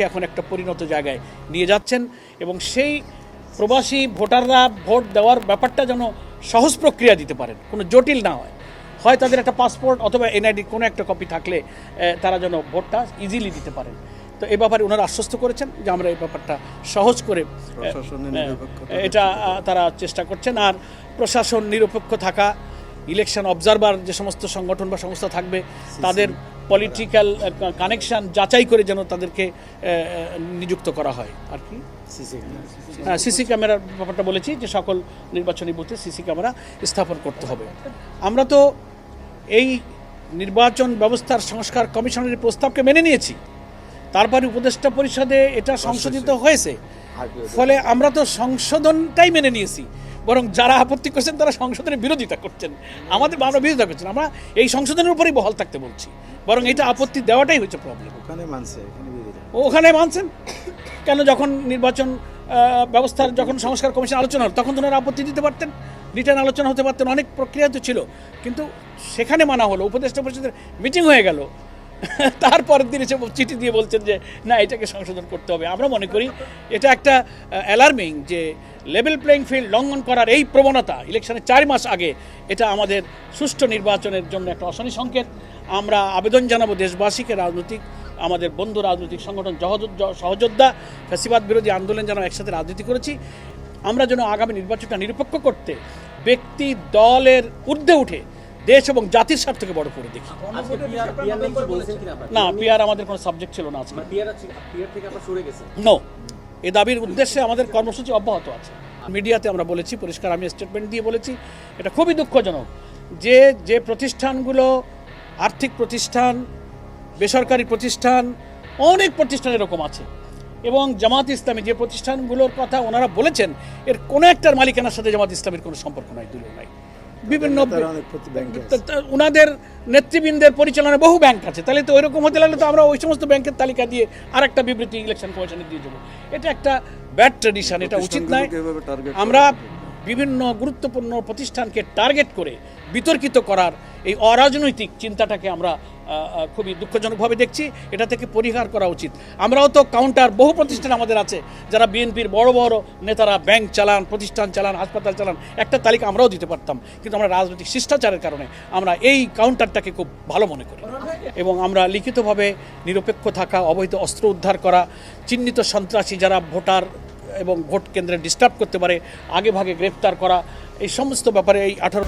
দেশটাকে এখন একটা পরিণত জায়গায় নিয়ে যাচ্ছেন এবং সেই প্রবাসী ভোটাররা ভোট দেওয়ার ব্যাপারটা যেন সহজ প্রক্রিয়া দিতে পারেন কোনো জটিল না হয়। হয় তাদের একটা পাসপোর্ট অথবা এনআইডি কোনো একটা কপি থাকলে তারা যেন ভোটটা ইজিলি দিতে পারেন। তো এ ব্যাপারে ওনারা আশ্বস্ত করেছেন যে আমরা এই ব্যাপারটা সহজ করে এটা তারা চেষ্টা করছেন। আর প্রশাসন নিরপেক্ষ থাকা ইলেকশন অবজারভার যে সমস্ত সংগঠন বা সংস্থা থাকবে তাদের পলিটিক্যাল কানেকশন যাচাই করে যেন তাদেরকে নিযুক্ত করা হয়। আর কি? হ্যাঁ সিসি ক্যামেরার ব্যাপারটা বলেছি যে সকল নির্বাচনী বুথে সিসি ক্যামেরা স্থাপন করতে হবে। আমরা তো এই নির্বাচন ব্যবস্থার সংস্কার কমিশনের প্রস্তাবকে মেনে নিয়েছি। তারপরে উপদেষ্টা পরিষদে এটা সংশোধিত হয়েছে। ফলে আমরা তো সংশোধনটাই মেনে নিয়েছি। বরং যারা আপত্তি করছেন তারা সংশোধনের বিরোধিতা করছেন। আমাদের আমরা বিরোধিতা করছেন আমরা এই সংশোধনের উপরেই বহাল থাকতে বলছি। বরং এটা আপত্তি দেওয়াটাই হচ্ছে প্রবলেম ওখানে মানছে ওখানে মানছেন? কেন যখন নির্বাচন ব্যবস্থার যখন সংস্কার কমিশন আলোচনা হলো তখন তো ওনারা আপত্তি দিতে পারতেন রিটার্ন আলোচনা হতে পারতেন অনেক প্রক্রিয়া তো ছিল। কিন্তু সেখানে মানা হলো উপদেষ্টা পরিষদের মিটিং হয়ে গেল। তারপরের দিন এসে চিঠি দিয়ে বলছেন যে না এটাকে সংশোধন করতে হবে। আমরা মনে করি এটা একটা অ্যালার্মিং যে লেভেল প্লেইং ফিল্ড লঙ্ঘন করার এই প্রবণতা ইলেকশনের চার মাস আগে এটা আমাদের সুষ্ঠু নির্বাচনের জন্য একটা অশনি সংকেত। আমরা আবেদন জানাব দেশবাসীকে রাজনৈতিক আমাদের বন্ধু রাজনৈতিক সংগঠন সহযোদ্ধা ফ্যাসিবাদ বিরোধী আন্দোলন যেন একসাথে রাজনীতি করেছি। আমরা যেন আগামী নির্বাচনটা নিরপেক্ষ করতে ব্যক্তি দলের ঊর্ধ্বে উঠে দেশ এবং জাতির স্বার্থকে বড় করে দেখি। আপনারা? না পিয়ার আমাদের কোনো সাবজেক্ট ছিল না আজকে। নো এ দাবির উদ্দেশ্যে আমাদের কর্মসূচি অব্যাহত আছে। মিডিয়াতে আমরা বলেছি, পরিষ্কার আমি স্টেটমেন্ট দিয়ে বলেছি, এটা খুবই দুঃখজনক যে যে প্রতিষ্ঠানগুলো, আর্থিক প্রতিষ্ঠান, বেসরকারি প্রতিষ্ঠান, অনেক প্রতিষ্ঠান এরকম আছে। এবং জামাত ইসলামী যে প্রতিষ্ঠানগুলোর কথা ওনারা বলেছেন, এর কোনো একটার মালিকানার সাথে জামাত ইসলামের কোনো সম্পর্ক নাই, দূরেও নাই। বিভিন্ন ওনাদের নেতৃবৃন্দের পরিচালনায় বহু ব্যাংক আছে। তাহলে তো ওইরকম হতে লাগলে তো আমরা ওই সমস্ত ব্যাংকের তালিকা দিয়ে আর একটা বিবৃতি ইলেকশন কমিশনে দিয়ে দেবো। এটা একটা ব্যাড ট্রেডিশন এটা উচিত নয়। আমরা বিভিন্ন গুরুত্বপূর্ণ প্রতিষ্ঠানকে টার্গেট করে বিতর্কিত করার এই অরাজনৈতিক চিন্তাটাকে আমরা খুবই দুঃখজনকভাবে দেখছি। এটা থেকে পরিহার করা উচিত। আমরাও তো কাউন্টার বহু প্রতিষ্ঠান আমাদের আছে যারা বিএনপির বড় বড় নেতারা ব্যাংক চালান, প্রতিষ্ঠান চালান, হাসপাতাল চালান, একটা তালিকা আমরাও দিতে পারতাম। কিন্তু আমরা রাজনৈতিক শিষ্টাচারের কারণে আমরা এই কাউন্টারটাকে খুব ভালো মনে করি। এবং আমরা লিখিতভাবে নিরপেক্ষ থাকা, অবৈধ অস্ত্র উদ্ধার করা, চিহ্নিত সন্ত্রাসী যারা ভোটার এবং ভোট কেন্দ্রে ডিস্টার্ব করতে পারে আগেভাগে গ্রেফতার করা এই সমস্ত ব্যাপারে এই আঠারো